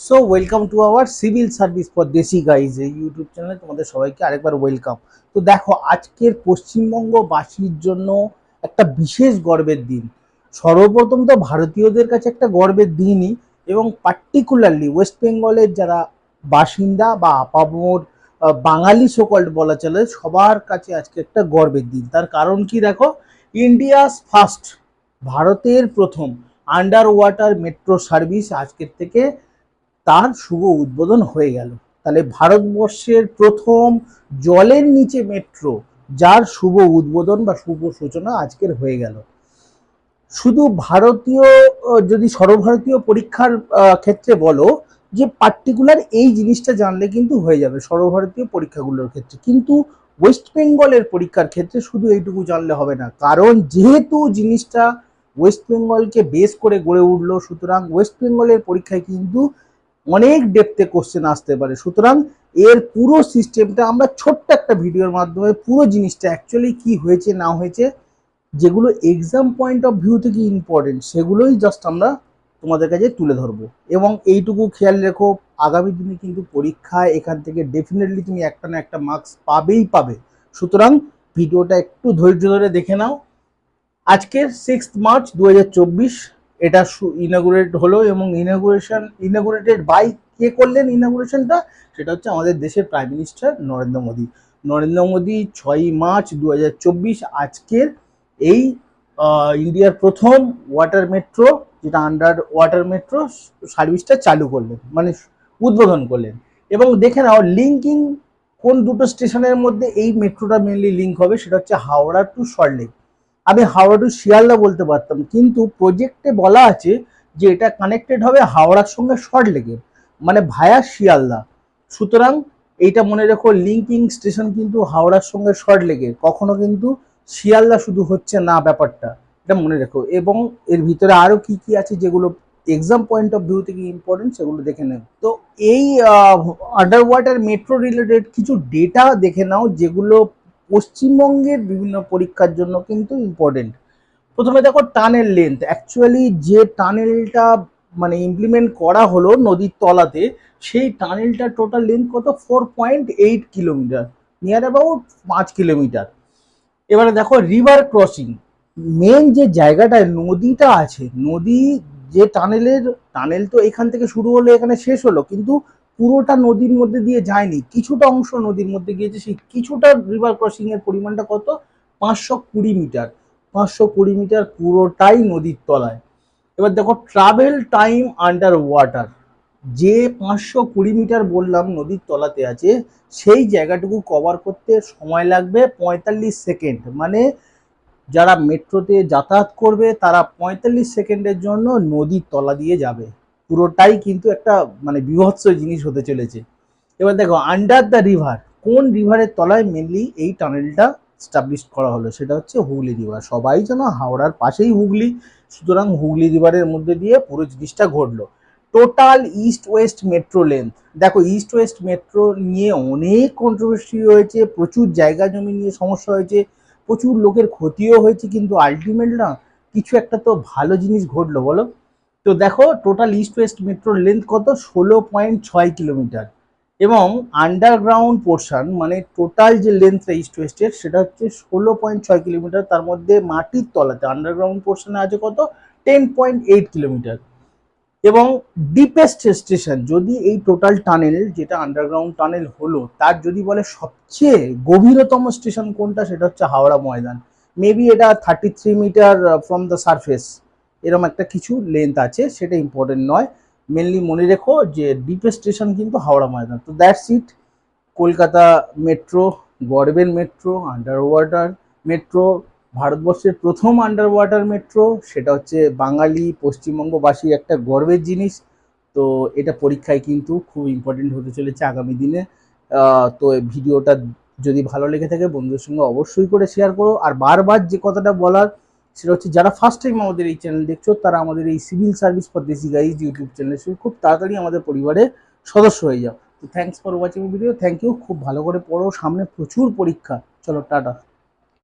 So welcome to our civil service for দেশি guys এই YouTube চ্যানেলে তোমাদের সবাইকে আরেকবার ওয়েলকাম তো দেখো, আজকের পশ্চিমবঙ্গবাসীর জন্য একটা বিশেষ গর্বের দিন। সর্বপ্রথম তো ভারতীয়দের কাছে একটা গর্বের দিনই এবং পার্টিকুলারলি ওয়েস্ট বেঙ্গলের যারা বাসিন্দা বা আপামোর বাঙালি সকল বলা চলে, সবার কাছে আজকে একটা গর্বের দিন। তার কারণ কি দেখো ইন্ডিয়াস ফার্স্ট ভারতের প্রথম আন্ডার ওয়াটার মেট্রো সার্ভিস আজকের থেকে তার শুভ উদ্বোধন হয়ে গেল। তাহলে ভারতবর্ষের প্রথম জলের নিচে মেট্রো যার শুভ উদ্বোধন বা শুভ সূচনা আজকের হয়ে গেল। শুধু ভারতীয় যদি সর্বভারতীয় পরীক্ষার ক্ষেত্রে বলো যে পার্টিকুলার এই জিনিসটা জানলে কিন্তু হয়ে যাবে সর্বভারতীয় পরীক্ষাগুলোর ক্ষেত্রে। কিন্তু ওয়েস্ট বেঙ্গলের পরীক্ষার ক্ষেত্রে শুধু এইটুকু জানলে হবে না। কারণ যেহেতু জিনিসটা ওয়েস্ট বেঙ্গলকে বেস করে গড়ে উঠল, সুতরাং ওয়েস্ট বেঙ্গলের পরীক্ষায় কিন্তু অনেক ডেপথে কোশ্চেন আসতে পারে। সুতরাং এর পুরো সিস্টেমটা আমরা ছোট্ট একটা ভিডিওর মাধ্যমে পুরো জিনিসটা অ্যাকচুয়ালি কি হয়েছে, না হয়েছে, যেগুলো এক্সাম পয়েন্ট অফ ভিউ থেকে ইম্পর্টেন্ট সেগুলোই জাস্ট আমরা তোমাদের কাছে তুলে ধরবো। এবং এইটুকু খেয়াল রেখো, আগামী দিনে কিন্তু পরীক্ষায় এখান থেকে ডেফিনেটলি তুমি একটা না একটা মার্কস পাবেই পাবে। সুতরাং ভিডিওটা একটু ধৈর্য ধরে দেখে নাও। আজকের সিক্স মার্চ দু হাজার চব্বিশ এটা ইনাগুরেট হলো এবং ইনাগুরেশন ইনাগুরেটেড বাই কে করলেন ইনাগুরেশনটা সেটা হচ্ছে আমাদের দেশের প্রাইম মিনিস্টার নরেন্দ্র মোদী। নরেন্দ্র মোদী ছয়ই মার্চ দু হাজার চব্বিশ আজকের এই ইন্ডিয়ার প্রথম ওয়াটার মেট্রো যেটা আন্ডার ওয়াটার মেট্রো সার্ভিসটা চালু করলেন মানে উদ্বোধন করলেন। এবং দেখে নাও লিঙ্কিং কোন দুটো স্টেশনের মধ্যে এই মেট্রোটা মেনলি লিঙ্ক হবে, সেটা হচ্ছে হাওড়া টু সল্টলেক আমি হাওড়া টু শিয়ালদা বলতে পারতাম। কিন্তু প্রজেক্টে বলা আছে যে এটা কানেক্টেড হবে হাওড়ার সঙ্গে সল্টলেকের মানে ভায়া শিয়ালদা। সুতরাং এইটা মনে রেখো লিঙ্কিং স্টেশন কিন্তু হাওড়ার সঙ্গে শর্ট লেগে কখনো কিন্তু শিয়ালদা শুধু হচ্ছে না ব্যাপারটা, এটা মনে রেখো। এবং এর ভিতরে আরও কি কি আছে যেগুলো এক্সাম পয়েন্ট অফ ভিউ থেকে ইম্পর্টেন্ট সেগুলো দেখে নেব তো এই আন্ডার ওয়াটার মেট্রো রিলেটেড কিছু ডেটা দেখে নাও যেগুলো পশ্চিমবঙ্গের বিভিন্ন পরীক্ষার জন্য কিন্তু ইম্পর্টেন্ট প্রথমে দেখো টানেল লেন্থ অ্যাকচুয়ালি যে টানেলটা মানে ইমপ্লিমেন্ট করা হলো নদীর তলাতে, সেই টানেলটা টোটাল লেন্থ কত? Four point eight kilometre near about পাঁচ কিলোমিটার এবারে দেখো রিভার ক্রসিং মেন যে জায়গাটায় নদীটা আছে, নদী যে টানেলের, টানেল তো এখান থেকে শুরু হলো, এখানে শেষ হলো, কিন্তু পুরোটা নদীর মধ্যে দিয়ে যায়নি, কিছুটা অংশ নদীর মধ্যে গিয়েছে, সেই কিছুটা রিভার ক্রসিং এর পরিমাণটা কত? পাঁচশো কুড়ি মিটার, পাঁচশো কুড়ি মিটার পুরোটাই নদীর তলায়। এবার দেখো ট্রাভেল টাইম আন্ডার ওয়াটার যে পাঁচশো কুড়ি মিটার বললাম নদীর তলাতে আছে, সেই জায়গাটুকু কভার করতে সময় লাগবে পঁয়তাল্লিশ সেকেন্ড মানে যারা মেট্রোতে যাতায়াত করবে, তারা পঁয়তাল্লিশ সেকেন্ডের জন্য নদীর তলা দিয়ে যাবে। পুরোটাই কিন্তু একটা মানে বিভৎস জিনিস হতে চলেছে। এবার দেখো আন্ডার দ্য রিভার কোন রিভারের তলায় মেনলি এই টানেলটা স্টাবলিশ করা হলো? সেটা হচ্ছে হুগলি রিভার সবাই যেন হাওড়ার পাশেই হুগলি, সুতরাং হুগলি রিভারের মধ্যে দিয়ে পুরো জিনিসটা ঘটলো। Total east west metro length দেখো ইস্ট ওয়েস্ট মেট্রো নিয়ে অনেক কন্ট্রোভার্সি হয়েছে, প্রচুর জায়গা জমি নিয়ে সমস্যা হয়েছে, প্রচুর লোকের ক্ষতিও হয়েছে, কিন্তু আলটিমেট না, কিছু একটা তো ভালো জিনিস ঘটলো, বলো? তো দেখো টোটাল ইস্ট ওয়েস্ট মেট্রোর লেন্থ কত? ষোলো পয়েন্ট ছয় কিলোমিটার এবং আন্ডারগ্রাউন্ড পোর্শন মানে টোটাল যে লেন্থটা ইস্ট ওয়েস্টের সেটা হচ্ছে ষোলো পয়েন্ট ছয় কিলোমিটার তার মধ্যে মাটির তলাতে আন্ডারগ্রাউন্ড পোর্শনে আছে কত? টেন পয়েন্ট এইট কিলোমিটার এবং ডিপেস্ট স্টেশন যদি এই টোটাল টানেল যেটা আন্ডারগ্রাউন্ড টানেল হলো, তার যদি বলে সবচেয়ে গভীরতম স্টেশন কোনটা, সেটা হচ্ছে হাওড়া ময়দান। মেবি এটা thirty three metre from the surface এরকম একটা কিছু লেন্থ আছে, সেটা ইম্পর্টেন্ট নয়। মেনলি মনে রেখো যে ডিপেস্ট স্টেশন কিন্তু হাওড়া ময়দান। তো দ্যাটস ইট কলকাতা মেট্রো গর্বের মেট্রো আন্ডার ওয়াটার মেট্রো ভারতবর্ষের প্রথম আন্ডার ওয়াটার মেট্রো সেটা হচ্ছে বাঙালি পশ্চিমবঙ্গবাসীর একটা গর্বের জিনিস। তো এটা পরীক্ষায় কিন্তু খুব ইম্পর্টেন্ট হতে চলেছে আগামী দিনে। তো ভিডিওটা যদি ভালো লেগে থাকে, বন্ধুদের সঙ্গে অবশ্যই করে শেয়ার করো। আর বারবার যে কথাটা বলার সেটা হচ্ছে যারা ফার্স্ট টাইম আমাদের এই চ্যানেল দেখছ, তারা আমাদের এই সিভিল সার্ভিস ফর দেশি গাইজ ইউটিউব চ্যানেল খুব তাড়াতাড়ি আমাদের পরিবারে সদস্য হয়ে যাও। তো thanks for watching video thank you খুব ভালো করে পড়ো, সামনে প্রচুর পরীক্ষা। চলো, টাটা।